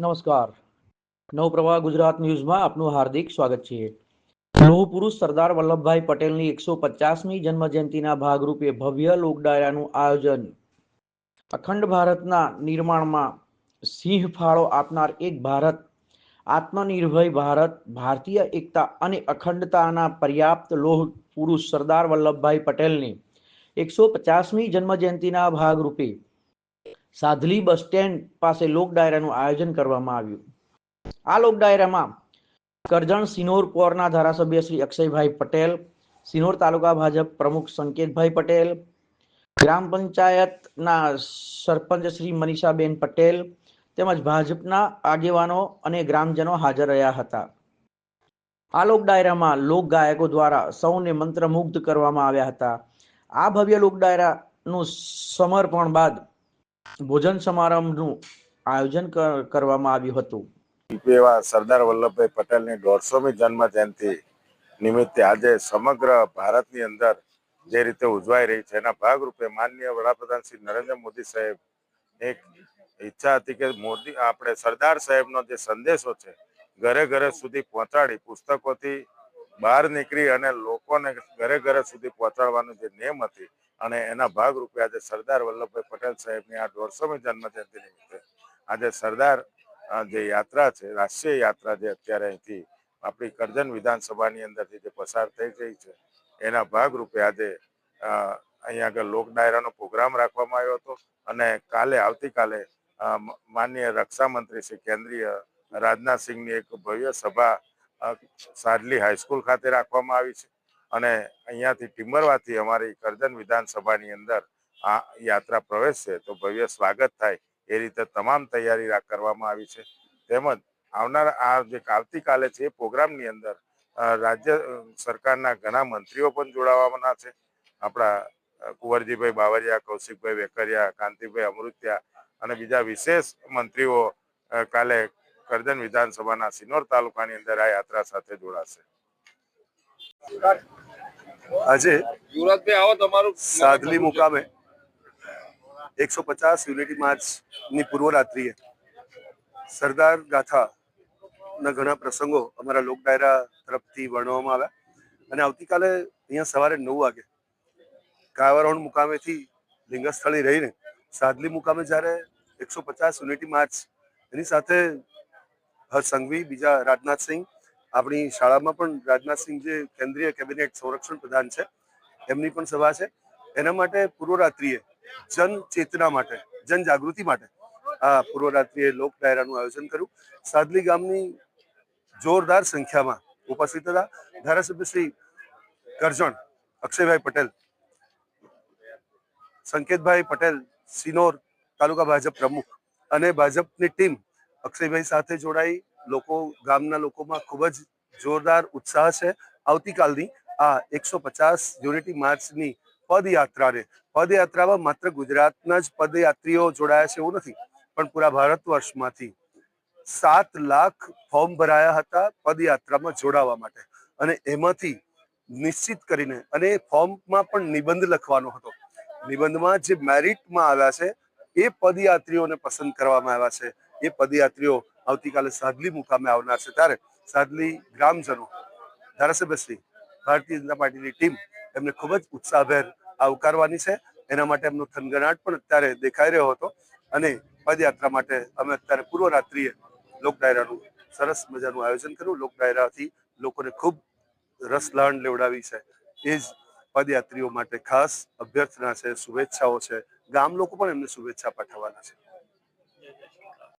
નમસ્કાર. નવપ્રવાહ ગુજરાત ન્યૂઝમાં આપનું હાર્દિક સ્વાગત છે. લોહ પુરુષ સરદાર વલ્લભભાઈ પટેલની એકસો પચાસમી જન્મ જયંતિના ભાગરૂપે ભવ્ય લોકડાયરાનું આયોજન. અખંડ ભારતના નિર્માણમાં સિંહ ફાળો આપનાર એક ભારત, આત્મનિર્ભય ભારત, ભારતીય એકતા અને અખંડતાના પર્યાપ્ત લોહ પુરુષ સરદાર વલ્લભભાઈ પટેલની એકસો પચાસમી જન્મ જયંતિના ભાગરૂપે સાધલી બસ સ્ટેન્ડ પાસે લોક ડાયરાનું આયોજન કરવામાં આવ્યું. આ લોક ડાયરામાં કરજણ સિનોર કોરના ધારાસભ્ય શ્રી અક્ષયભાઈ પટેલ, સિનોર તાલુકા ભાજપ પ્રમુખ સંકેતભાઈ પટેલ, ગ્રામ પંચાયતના સરપંચ શ્રી મનીષાબેન પટેલ તેમજ ભાજપના આગેવાનો અને ગ્રામજનો હાજર રહ્યા હતા. આ લોક ડાયરામાં લોક ગાયકો દ્વારા સૌને મંત્રમુગ્ધ કરવામાં આવ્યા હતા. આ ભવ્ય લોક ડાયરાનું સમર્પણ બાદ ભોજન સમારંભનું આયોજન કરવામાં આવ્યું હતું. એવા સરદાર વલ્લભભાઈ પટેલની દોઢસોમી જન્મ જયંતિ નિમિત્તે આજે સમગ્ર ભારતની અંદર જે રીતે ઉજવાઈ રહી છે, એના ભાગરૂપે માનનીય વડાપ્રધાન શ્રી નરેન્દ્ર મોદી સાહેબ એક ઈચ્છા હતી કે મોદી, આપણે સરદાર સાહેબનો જે સંદેશો છે, ઘરે ઘરે સુધી પહોંચાડી પુસ્તકોથી બહાર નીકળી અને લોકોને ઘરે ઘરે સુધી પહોંચાડવાનું જે નેમ હતી અને એના ભાગરૂપે આજે સરદાર વલ્લભભાઈ પટેલ સાહેબની આ દોઢસોમી જન્મજયંતિ નિમિત્તે આજે સરદાર જે યાત્રા છે, રાષ્ટ્રીય યાત્રા જે અત્યારે અહીંથી આપણી કરજણ વિધાનસભાની અંદરથી જે પસાર થઈ ગઈ છે, એના ભાગરૂપે આજે અહીંયા આગળ લોક ડાયરાનો પ્રોગ્રામ રાખવામાં આવ્યો હતો અને કાલે, આવતીકાલે માનનીય રક્ષામંત્રી શ્રી કેન્દ્રીય રાજનાથસિંહની એક ભવ્ય સભા સાડલી હાઈસ્કૂલ ખાતે રાખવામાં આવી છે. અને અહીંયાથી ટિમ્બરવાથી અમારી કરજણ વિધાનસભાની અંદર આ યાત્રા પ્રવેશશે તો ભવ્ય સ્વાગત થાય એ રીતે તમામ તૈયારી કરવામાં આવી છે. તેમજ આવનાર આ જે આવતીકાલે છે એ પ્રોગ્રામની અંદર રાજ્ય સરકારના ઘણા મંત્રીઓ પણ જોડાવાના છે. આપણા કુંવરજીભાઈ બાવરિયા કૌશિકભાઈ વેકરિયા, કાંતિભાઈ અમૃત્યા અને બીજા વિશેષ મંત્રીઓ કાલે કરજણ વિધાનસભાના સિનોર તાલુકાની અંદર આ યાત્રા સાથે જોડાશે. આજે યુવરાજભાઈ આવો તમારું સાદલી મુકામે એકસો પચાસ યુનિટી માર્ચની પૂર્વ રાત્રિએ સરદાર ગાથા ના ઘણા પ્રસંગો અમારા લોક ડાયરા તરફથી વર્ણવવામાં આવ્યા અને આવતીકાલે અહીંયા સવારે નવ વાગે કાવરોણ મુકામેથી લિંગસ્થળી રહીને સાદલી મુકામે જ્યારે એકસો પચાસ યુનિટી માર્ચ એની સાથે હર્ષ સંઘવી, બીજા રાજનાથસિંહ આપણી શાળામાં પણ રાજનાથસિંહ જે કેન્દ્રીય કેબિનેટ સંરક્ષણ પ્રધાન છે, એમની પણ સભા છે. એના માટે પૂર્વ રાત્રિએ જન ચેતના માટે, જન જાગૃતિ માટે આ પૂર્વ રાત્રિએ લોક ડાયરાનું આયોજન કર્યું. સાદલી ગામની જોરદાર સંખ્યામાં ઉપસ્થિત હતા. ધારાસભ્ય શ્રી કરજણ અક્ષયભાઈ પટેલ, સંકેતભાઈ પટેલ, સિનોર તાલુકા ભાજપ પ્રમુખ અને ભાજપની ટીમ અક્ષયભાઈ સાથે જોડાઈ લોકો, ગામના લોકોમાં ખૂબ જ જોરદાર ઉત્સાહ છે. આવતીકાલની આ એકસો પચાસ યુનિટી માર્ચની પદયાત્રાને, પદયાત્રામાં માત્ર ગુજરાતના જ પદયાત્રીઓ જોડાયા છે એવું નથી, પણ પૂરા ભારત વર્ષમાંથી સાત લાખ ફોર્મ ભરાયા હતા પદયાત્રામાં જોડાવા માટે. અને એમાંથી નિશ્ચિત કરીને, અને ફોર્મમાં પણ નિબંધ લખવાનો હતો. નિબંધમાં જે મેરિટમાં આવ્યા છે, એ પદયાત્રીઓને પસંદ કરવામાં આવ્યા છે. એ પદયાત્રીઓ આવતીકાલે સાદલી મુકામે આવનાર છે. ત્યારે સાદલી ગ્રામજનો ધારાસભ્યશ્રી ભારતીય જનતા પાર્ટીની ટીમ એમને ખૂબ જ ઉત્સાહભેર આવકારવાની છે. એના માટે એમનો થનગનાટ પણ અત્યારે દેખાઈ રહ્યો હતો અને પદયાત્રા માટે અમે અત્યારે પૂર્વ રાત્રિએ લોક ડાયરાનું સરસ મજાનું આયોજન કર્યું. લોક ડાયરાથી લોકોને ખૂબ રસ લહણ લેવડાવી છે. એ જ પદયાત્રીઓ માટે ખાસ અભ્યર્થના છે, શુભેચ્છાઓ છે. ગામ લોકો પણ એમને શુભેચ્છા પાઠવવાના છે.